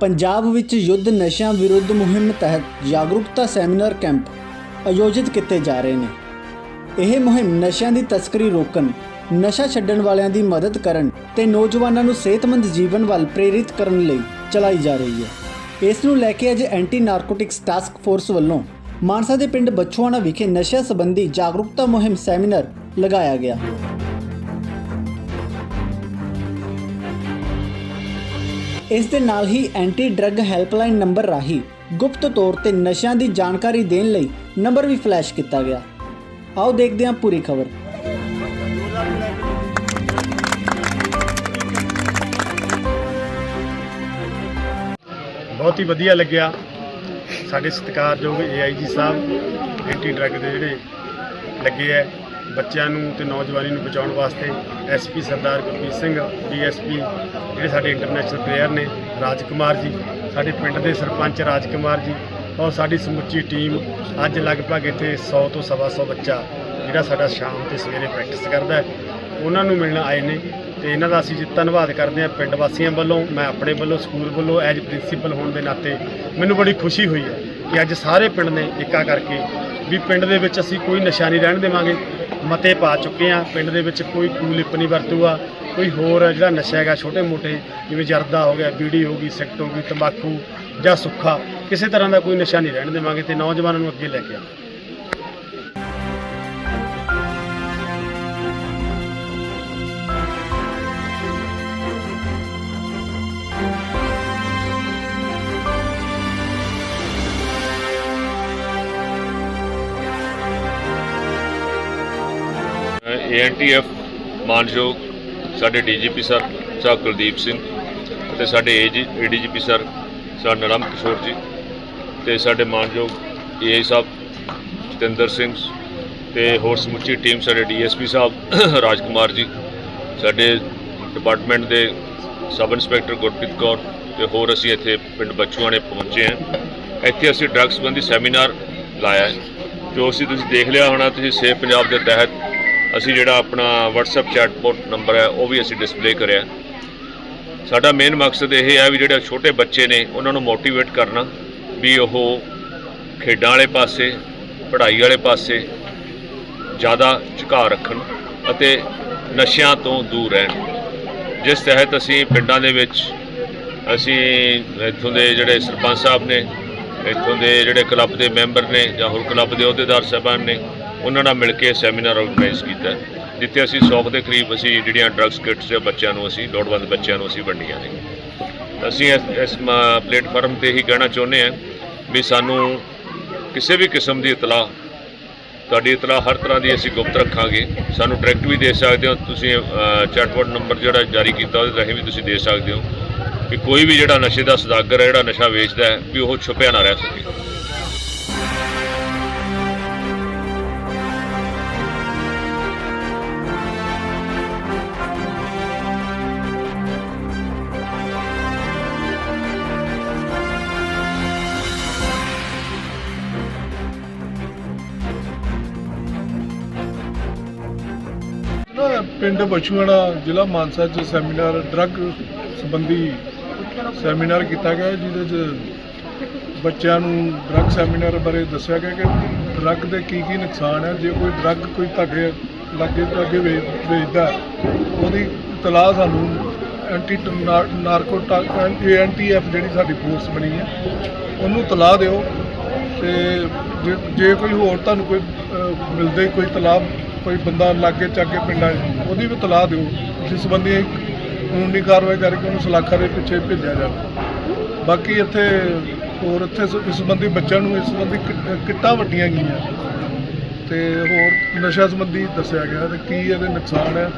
ਪੰਜਾਬ ਵਿੱਚ ਯੁੱਧ ਨਸ਼ਿਆਂ ਵਿਰੁੱਧ ਮੁਹਿੰਮ ਤਹਿਤ ਜਾਗਰੂਕਤਾ ਸੈਮੀਨਾਰ ਕੈਂਪ ਆਯੋਜਿਤ ਕੀਤੇ ਜਾ ਰਹੇ ਨੇ। ਇਹ ਮੁਹਿੰਮ ਨਸ਼ਿਆਂ ਦੀ ਤਸਕਰੀ ਰੋਕਣ, ਨਸ਼ਾ ਛੱਡਣ ਵਾਲਿਆਂ ਦੀ ਮਦਦ ਕਰਨ ਤੇ ਨੌਜਵਾਨਾਂ ਨੂੰ ਸਿਹਤਮੰਦ ਜੀਵਨ ਵੱਲ ਪ੍ਰੇਰਿਤ ਕਰਨ ਲਈ ਚਲਾਈ ਜਾ ਰਹੀ ਹੈ। ਇਸ ਨੂੰ ਲੈ ਕੇ ਅੱਜ ਐਂਟੀ ਨਾਰਕੋਟਿਕਸ ਟਾਸਕ ਫੋਰਸ ਵੱਲੋਂ ਮਾਨਸਾ ਦੇ ਪਿੰਡ ਬਚੂਆਣਾ ਵਿਖੇ ਨਸ਼ਾ ਸੰਬੰਧੀ ਜਾਗਰੂਕਤਾ ਮੁਹਿੰਮ ਸੈਮੀਨਾਰ ਲਗਾਇਆ ਗਿਆ। ਇਸ ਦੇ ਨਾਲ ਹੀ ਐਂਟੀ ਡਰੱਗ ਹੈਲਪਲਾਈਨ ਨੰਬਰ ਰਾਹੀਂ ਗੁਪਤ ਤੌਰ ਤੇ ਨਸ਼ਿਆਂ ਦੀ ਜਾਣਕਾਰੀ ਦੇਣ ਲਈ ਨੰਬਰ ਵੀ ਫਲੈਸ਼ ਕੀਤਾ ਗਿਆ। ਆਓ ਦੇਖਦੇ ਹਾਂ ਪੂਰੀ ਖਬਰ। ਬਹੁਤ ਹੀ ਵਧੀਆ ਲੱਗਿਆ ਸਾਡੇ ਸਤਿਕਾਰਯੋਗ ਏਆਈਜੀ ਸਾਹਿਬ ਐਂਟੀ ਡਰੱਗ ਦੇ ਜਿਹੜੇ ਲੱਗੇ ਐ ਬੱਚਿਆਂ ਨੂੰ ਤੇ ਨੌਜਵਾਨੀ ਨੂੰ ਬਚਾਉਣ ਵਾਸਤੇ ਐਸਪੀ ਸਰਦਾਰ ਗੁਰਪ੍ਰੀਤ ਸਿੰਘ ਡੀਐਸਪੀ ਜਿਹੜੇ ਸਾਡੇ ਇੰਟਰਨੈਸ਼ਨਲ ਪਲੇਅਰ ਨੇ ਰਾਜ ਕੁਮਾਰ ਜੀ, ਸਾਡੇ ਪਿੰਡ ਦੇ ਸਰਪੰਚ ਰਾਜ ਕੁਮਾਰ ਜੀ ਔਰ ਸਾਡੀ ਸਮੁੱਚੀ ਟੀਮ ਅੱਜ ਲਗਭਗ ਇੱਥੇ 100 ਤੋਂ ਸਵਾ ਸੌ ਬੱਚਾ ਜਿਹੜਾ ਸਾਡਾ ਸ਼ਾਮ ਤੇ ਸਵੇਰੇ ਪ੍ਰੈਕਟਿਸ ਕਰਦਾ ਹੈ। ਉਹਨਾਂ ਨੂੰ ਮਿਲਣ ਆਏ ਨੇ ਤੇ ਇਹਨਾਂ ਦਾ ਅਸੀਂ ਜੀ ਧੰਨਵਾਦ ਕਰਦੇ ਹਾਂ ਪਿੰਡ ਵਾਸੀਆਂ ਵੱਲੋਂ, ਮੈਂ ਆਪਣੇ ਵੱਲੋਂ, ਸਕੂਲ ਵੱਲੋਂ ਐਜ ਪ੍ਰਿੰਸੀਪਲ ਹੋਣ ਦੇ ਨਾਤੇ ਮੈਨੂੰ ਬੜੀ ਖੁਸ਼ੀ ਹੋਈ ਹੈ ਕਿ ਅੱਜ ਸਾਰੇ ਪਿੰਡ ਨੇ ਇੱਕਾ ਕਰਕੇ ਵੀ ਪਿੰਡ ਦੇ ਵਿੱਚ ਅਸੀਂ ਕੋਈ ਨਸ਼ਾ ਨਹੀਂ ਰਹਿਣ ਦੇਵਾਂਗੇ। ਮਤੇ ਪਾ ਚੁੱਕੇ ਆ ਪਿੰਡ ਦੇ ਵਿੱਚ ਕੋਈ ਕੂਲਿਪ ਨਹੀਂ ਵਰਤੂਗਾ। ਕੋਈ ਹੋਰ ਜਿਹੜਾ ਨਸ਼ਾ ਹੈਗਾ ਛੋਟੇ ਮੋਟੇ ਜਿਵੇਂ ਜਰਦਾ ਹੋ ਗਿਆ, ਬੀੜੀ ਹੋ ਗਈ, ਸਿਗਰਟ ਹੋ ਗਈ, ਤੰਬਾਕੂ ਜਾਂ ਸੁੱਖਾ, ਕਿਸੇ ਤਰ੍ਹਾਂ ਦਾ ਕੋਈ ਨਸ਼ਾ ਨਹੀਂ ਰਹਿਣ ਦੇਵਾਂਗੇ ਤੇ ਨੌਜਵਾਨਾਂ ਨੂੰ ਅੱਗੇ ਲੈ ਕੇ ਆਵਾਂਗੇ। ਏਐਨਟੀਐਫ ਮਾਨਯੋਗ ਸਾਡੇ DGP sir sir Kuldeep Singh ਅਤੇ ਸਾਡੇ ਏਡੀਜੀਪੀ ਸਰ ਸਰ ਨਰਮ ਕਿਸ਼ੋਰ ਜੀ ਤੇ ਸਾਡੇ ਮਾਨਯੋਗ ਏਆਈ ਸਾਹਿਬ, ਜਤਿੰਦਰ ਸਿੰਘ ਤੇ ਹੋਰ ਸਮੁੱਚੀ ਟੀਮ ਸਾਡੇ ਡੀਐਸਪੀ ਸਾਹਿਬ, ਰਾਜਕੁਮਾਰ ਜੀ, ਸਾਡੇ ਡਿਪਾਰਟਮੈਂਟ ਦੇ ਸਬ ਇੰਸਪੈਕਟਰ ਗੁਰਪ੍ਰੀਤ ਕੌਰ ਤੇ ਹੋਰ ਅਸੀਂ ਇੱਥੇ ਪਿੰਡ ਬਚੂਆਣੇ ਪਹੁੰਚੇ ਹਾਂ। ਇੱਥੇ ਅਸੀਂ ਡਰੱਗ ਸੰਬੰਧੀ ਸੈਮੀਨਾਰ ਲਾਇਆ ਹੈ। ਜੋ ਅਸੀਂ ਤੁਸੀਂ ਦੇਖ ਲਿਆ ਹੋਣਾ, ਤੁਸੀਂ ਸੇਫ ਪੰਜਾਬ ਦੇ ਤਹਿਤ ਅਸੀਂ ਜਿਹੜਾ ਆਪਣਾ WhatsApp ਚੈਟਬੋਟ ਨੰਬਰ ਹੈ, ਉਹ ਵੀ ਅਸੀਂ ਡਿਸਪਲੇ ਕਰਿਆ। ਸਾਡਾ ਮੇਨ ਮਕਸਦ ਇਹ ਹੈ ਵੀ ਜਿਹੜੇ ਛੋਟੇ ਬੱਚੇ ਨੇ, ਉਹਨਾਂ ਨੂੰ ਮੋਟੀਵੇਟ ਕਰਨਾ ਵੀ ਉਹ ਖੇਡਾਂ ਵਾਲੇ ਪਾਸੇ, ਪੜ੍ਹਾਈ ਵਾਲੇ ਪਾਸੇ ਜ਼ਿਆਦਾ ਝੁਕਾਅ ਰੱਖਣ ਅਤੇ ਨਸ਼ਿਆਂ ਤੋਂ ਦੂਰ ਰਹਿਣ। ਜਿਸ ਤਹਿਤ ਅਸੀਂ ਪਿੰਡਾਂ ਦੇ ਵਿੱਚ, ਅਸੀਂ ਇੱਥੋਂ ਦੇ ਜਿਹੜੇ ਸਰਪੰਚ ਸਾਹਿਬ ਨੇ, ਇੱਥੋਂ ਦੇ ਜਿਹੜੇ ਕਲੱਬ ਦੇ ਮੈਂਬਰ ਨੇ ਜਾਂ ਹੋਰ ਕਲੱਬ ਦੇ ਅਹੁਦੇਦਾਰ ਸਾਹਿਬਾਨ ਨੇ ਉਹਨਾਂ ਨਾਲ ਮਿਲ ਕੇ ਸੈਮੀਨਾਰ ਆਰਗੇਨਾਈਜ਼ ਕੀਤਾ। ਜਿੱਥੇ ਅਸੀਂ 100 ਦੇ ਕਰੀਬ ਅਸੀਂ ਜਿਹੜੀਆਂ ਡਰੱਗਸ ਕਿਟਸ ਦੇ ਬੱਚਿਆਂ ਨੂੰ ਅਸੀਂ, ਲੋੜਵੰਦ ਬੱਚਿਆਂ ਨੂੰ ਅਸੀਂ ਵੰਡੀਆਂ ਨੇ। ਅਸੀਂ ਇਸ- ਇਸ ਪਲੇਟਫਾਰਮ ਤੇ ਹੀ ਕਹਿਣਾ ਚਾਹੁੰਦੇ ਹਾਂ ਵੀ ਸਾਨੂੰ ਕਿਸੇ ਵੀ ਕਿਸਮ ਦੀ ਇਤਲਾਹ, ਤੁਹਾਡੀ ਇਤਲਾਹ ਹਰ ਤਰ੍ਹਾਂ ਦੀ ਅਸੀਂ ਗੁਪਤ ਰੱਖਾਂਗੇ। ਸਾਨੂੰ ਡਾਇਰੈਕਟ ਵੀ ਦੇ ਸਕਦੇ ਹੋ। ਤੁਸੀਂ ਚੈਟਬੋਟ ਨੰਬਰ ਜਿਹੜਾ ਜਾਰੀ ਕੀਤਾ ਉਹਦੇ ਰਾਹੀਂ ਵੀ ਤੁਸੀਂ ਦੇ ਸਕਦੇ ਹੋ। ਕਿ ਕੋਈ ਵੀ ਜਿਹੜਾ ਨਸ਼ੇ ਦਾ ਸੌਦਾਗਰ ਹੈ, ਜਿਹੜਾ ਨਸ਼ਾ ਵੇਚਦਾ ਹੈ, ਵੀ ਉਹ ਛੁਪਿਆ ਨਾ ਰਹਿ ਸਕੇ। ਪਿੰਡ ਬਛੂਆਣਾ ਜ਼ਿਲ੍ਹਾ ਮਾਨਸਾ 'ਚ ਸੈਮੀਨਾਰ, ਡਰੱਗ ਸੰਬੰਧੀ ਸੈਮੀਨਾਰ ਕੀਤਾ ਗਿਆ ਜਿਹਦੇ 'ਚ ਬੱਚਿਆਂ ਨੂੰ ਡਰੱਗ ਸੈਮੀਨਾਰ ਬਾਰੇ ਦੱਸਿਆ ਗਿਆ ਕਿ ਡਰੱਗ ਦੇ ਕੀ ਕੀ ਨੁਕਸਾਨ ਹੈ। ਜੇ ਕੋਈ ਡਰੱਗ ਕੋਈ ਤੁਹਾਡੇ ਲਾਗੇ ਲਾਗੇ ਵੇ- ਵੇਚਦਾ ਉਹਦੀ ਇਤਲਾਹ ਸਾਨੂੰ ਐਂਟੀ ਨਾਰਕੋਟਾ ਐਨਟੀਐਫ ਜਿਹੜੀ ਸਾਡੀ ਫੋਰਸ ਬਣੀ ਹੈ, ਉਹਨੂੰ ਤਲਾਹ ਦਿਓ ਤੇ ਜੇ- ਜੇ ਕੋਈ ਹੋਰ ਤੁਹਾਨੂੰ ਕੋਈ ਮਿਲਦੇ, ਕੋਈ ਤਲਾਹ ਕੋਈ ਬੰਦਾ ਲਾਗੇ ਚਾਗੇ ਪਿੰਡਾਂ 'ਚ ਉਹਦੀ ਵੀ ਤਲਾਹ ਦਿਓ। ਜਿਸ ਸੰਬੰਧੀ ਕਾਨੂੰਨੀ ਕਾਰਵਾਈ ਕਰਕੇ ਉਹਨੂੰ ਸਲਾਖਾਂ ਦੇ ਪਿੱਛੇ ਭੇਜਿਆ ਜਾਵੇ। ਬਾਕੀ ਇੱਥੇ ਹੋਰ ਇੱਥੇ ਸ- ਇਸ ਸੰਬੰਧੀ ਬੱਚਿਆਂ ਨੂੰ ਇਸ ਸੰਬੰਧੀ ਕਿੱਟ- ਕਿੱਟਾਂ ਵੱਟੀਆਂ ਗਈਆਂ। ਤੇ ਹੋਰ ਨਸ਼ਾ ਸੰਬੰਧੀ ਦੱਸਿਆ ਗਿਆ ਤੇ ਕੀ ਇਹਦੇ ਨੁਕਸਾਨ ਹੈ।